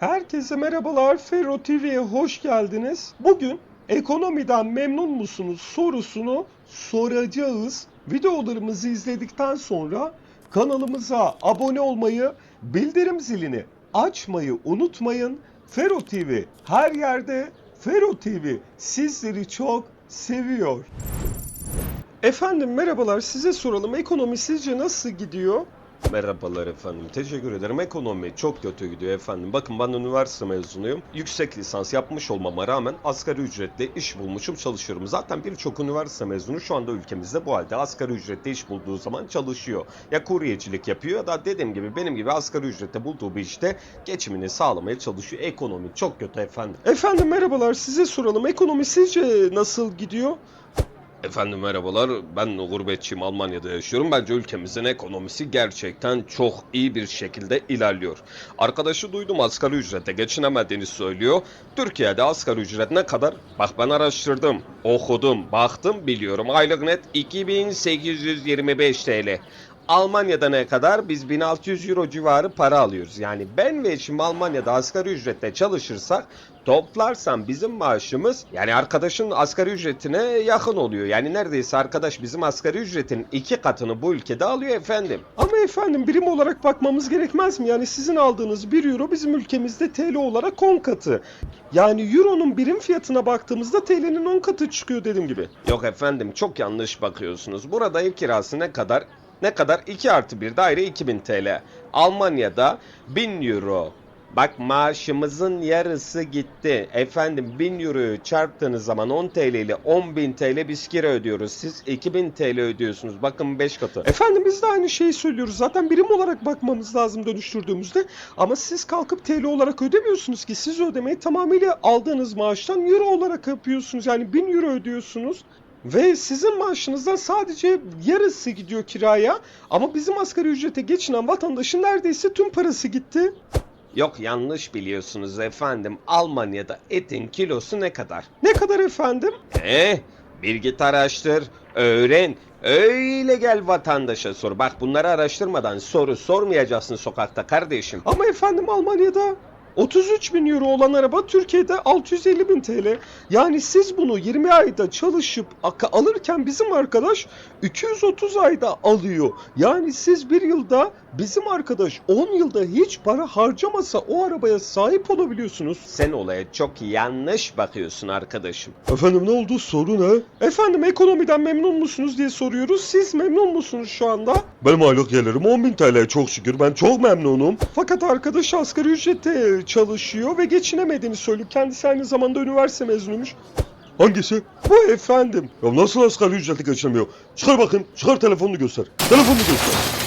Herkese merhabalar. Ferro TV'ye hoş geldiniz. Bugün ekonomiden memnun musunuz sorusunu soracağız. Videolarımızı izledikten sonra kanalımıza abone olmayı, bildirim zilini açmayı unutmayın. Ferro TV her yerde. Ferro TV sizleri çok seviyor. Efendim merhabalar size soralım ekonomi sizce nasıl gidiyor? Merhabalar efendim. Teşekkür ederim. Ekonomi çok kötü gidiyor efendim. Bakın ben üniversite mezunuyum. Yüksek lisans yapmış olmama rağmen asgari ücretle iş bulmuşum çalışıyorum. Zaten birçok üniversite mezunu şu anda ülkemizde bu halde asgari ücretle iş bulduğu zaman çalışıyor. Ya kuryecilik yapıyor ya da dediğim gibi benim gibi asgari ücretle bulduğu bir işte geçimini sağlamaya çalışıyor. Ekonomi çok kötü efendim. Efendim merhabalar size soralım. Ekonomi sizce nasıl gidiyor? Efendim merhabalar. Ben gurbetçiyim. Almanya'da yaşıyorum. Bence ülkemizin ekonomisi gerçekten çok iyi bir şekilde ilerliyor. Arkadaşı duydum asgari ücrete geçinemediğini söylüyor. Türkiye'de asgari ücret ne kadar? Bak ben araştırdım, okudum, baktım biliyorum. Aylık net 2825 TL. Almanya'da ne kadar? Biz 1600 euro civarı para alıyoruz. Yani ben ve eşim Almanya'da asgari ücretle çalışırsak toplarsam bizim maaşımız yani arkadaşın asgari ücretine yakın oluyor. Yani neredeyse arkadaş bizim asgari ücretin iki katını bu ülkede alıyor efendim. Ama efendim birim olarak bakmamız gerekmez mi? Yani sizin aldığınız 1 euro bizim ülkemizde TL olarak 10 katı. Yani euronun birim fiyatına baktığımızda TL'nin 10 katı çıkıyor dediğim gibi. Yok efendim çok yanlış bakıyorsunuz. Burada ev kirası ne kadar? Ne kadar? 2 artı 1 daire 2000 TL. Almanya'da 1000 euro. Bak maaşımızın yarısı gitti. Efendim 1000 euroyu çarptığınız zaman 10 TL ile 10.000 TL biz kira ödüyoruz. Siz 2000 TL ödüyorsunuz. Bakın 5 katı. Efendim biz de aynı şeyi söylüyoruz. Zaten birim olarak bakmamız lazım dönüştürdüğümüzde. Ama siz kalkıp TL olarak ödemiyorsunuz ki. Siz ödemeyi tamamıyla aldığınız maaştan euro olarak yapıyorsunuz. Yani 1000 euro ödüyorsunuz. Ve sizin maaşınızdan sadece yarısı gidiyor kiraya ama bizim asgari ücrete geçinen vatandaşın neredeyse tüm parası gitti. Yok yanlış biliyorsunuz efendim. Almanya'da etin kilosu ne kadar? Ne kadar efendim? Eh bir git araştır, öğren. Öyle gel vatandaşa sor. Bak bunları araştırmadan soru sormayacaksın sokakta kardeşim. Ama efendim Almanya'da 33 bin euro olan araba Türkiye'de 650 bin TL. Yani siz bunu 20 ayda çalışıp alırken bizim arkadaş 230 ayda alıyor. Yani siz bir yılda bizim arkadaş 10 yılda hiç para harcamasa o arabaya sahip olabiliyorsunuz. Sen olaya çok yanlış bakıyorsun arkadaşım. Efendim ne oldu soru ne? Efendim ekonomiden memnun musunuz diye soruyoruz. Siz memnun musunuz şu anda? Benim aylık gelirim 10.000 TL çok şükür ben çok memnunum. Fakat arkadaş asgari ücrette çalışıyor ve geçinemediğini söylüyor. Kendisi aynı zamanda üniversite mezunuymuş. Hangisi? Bu efendim. Ya nasıl asgari ücretli geçinemiyor? Çıkar bakayım. Çıkar telefonunu göster. Telefonunu göster.